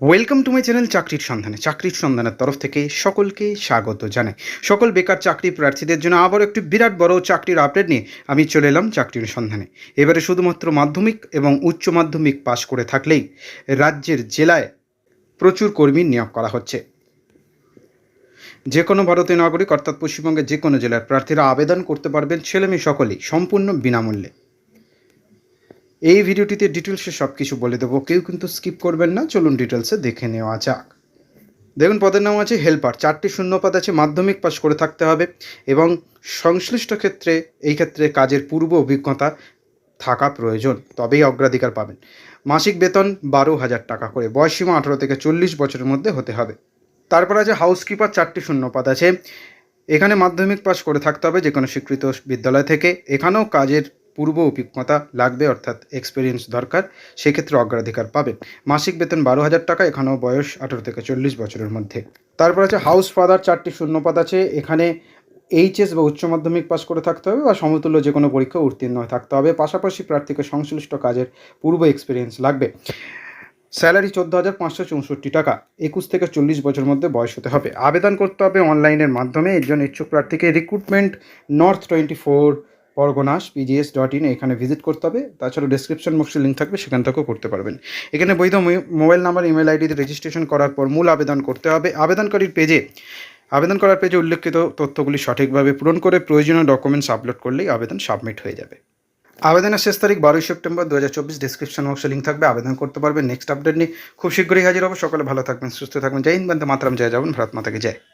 Welcome to my channel চাকরির সন্ধানে চাকরির সন্ধানের তরফ থেকে সকলকে স্বাগত জানাই। সকল বেকার চাকরি প্রার্থীদের জন্য আবার একটি বিরাট বড় চাকরির আপডেট নিয়ে আমি চলে এলাম চাকরির সন্ধানে। এবারে শুধুমাত্র মাধ্যমিক এবং উচ্চ মাধ্যমিক পাশ করে থাকলেই রাজ্যের জেলায় প্রচুর কর্মী নিয়োগ করা হচ্ছে। যে কোনো ভারতীয় নাগরিক, অর্থাৎ পশ্চিমবঙ্গের যে কোনো জেলার প্রার্থীরা আবেদন করতে পারবেন ছেলেমেয়ে সকলেই, সম্পূর্ণ বিনামূল্যে। এই ভিডিওটিতে ডিটেলসে সব কিছু বলে দেবো। কেউ কিন্তু স্কিপ করবেন না, চলুন ডিটেলসে দেখে নেওয়া যাক। দেখুন, পদের নাম আছে হেল্পার। চারটি শূন্যপদ আছে, মাধ্যমিক পাশ করে থাকতে হবে এবং সংশ্লিষ্ট ক্ষেত্রে, এই ক্ষেত্রে কাজের পূর্ব অভিজ্ঞতা থাকা প্রয়োজন। তবেই অগ্রাধিকার পাবেন। মাসিক বেতন বারো হাজার টাকা করে। বয়সীমা আঠারো থেকে চল্লিশ বছরের মধ্যে হতে হবে। তারপর আছে হাউসকিপার, চারটি শূন্যপদ আছে। এখানে মাধ্যমিক পাশ করে থাকতে হবে যে কোনো স্বীকৃত বিদ্যালয় থেকে। এখানেও কাজের পূর্ব অভিজ্ঞতা লাগবে, অর্থাৎ এক্সপিরিয়েন্স দরকার, সেক্ষেত্রে অগ্রাধিকার পাবেন মাসিক বেতন বারো হাজার টাকা, এখানেও বয়স আঠারো থেকে চল্লিশ বছরের মধ্যে। তারপর আছে হাউস ফাদার চারটি শূন্যপদ আছে, এখানে এইচএস বা উচ্চ মাধ্যমিক পাস করে থাকতে হবে বা সমতুল্য যে কোনো পরীক্ষা উত্তীর্ণ থাকতে হবে। পাশাপাশি প্রার্থীকে সংশ্লিষ্ট কাজের পূর্ব এক্সপিরিয়েন্স লাগবে। স্যালারি চোদ্দ হাজার পাঁচশো চৌষট্টি টাকা, একুশ থেকে চল্লিশ বছর মধ্যে বয়স হতে হবে। আবেদন করতে হবে অনলাইনের মাধ্যমে, এর জন্য ইচ্ছুক প্রার্থীকে recruitment north twenty four Parganas PGS dot in এখানে ভিজিট করতে হবে। তাছাড়া ডিসক্রিপশন বক্সে লিঙ্ক থাকবে, সেখান থেকেও করতে পারবেন। এখানে বৈধ মোবাইল নাম্বার ইমেল আইডিতে রেজিস্ট্রেশন করার পর মূল আবেদন করতে হবে। আবেদনকারীর পেজে আবেদন করার পেজে উল্লেখিত তথ্যগুলি সঠিকভাবে পূরণ করে প্রয়োজনীয় ডকুমেন্টস আপলোড করলেই আবেদন সাবমিট হয়ে যাবে। আবেদনের শেষ তারিখ বারোই সেপ্টেম্বর দু হাজার চব্বিশ ডিসক্রিপশন বক্সে লিঙ্ক থাকবে। আবেদন করতে পারবেন। নেক্সট আপডেট নিয়ে খুব শীঘ্রই হাজির হব। সকালে ভালো থাকবেন, সুস্থ থাকবেন। জয় হিন্দ, বন্দে মাতরম। জয় যাবেন ভারত মাতাকে জয়।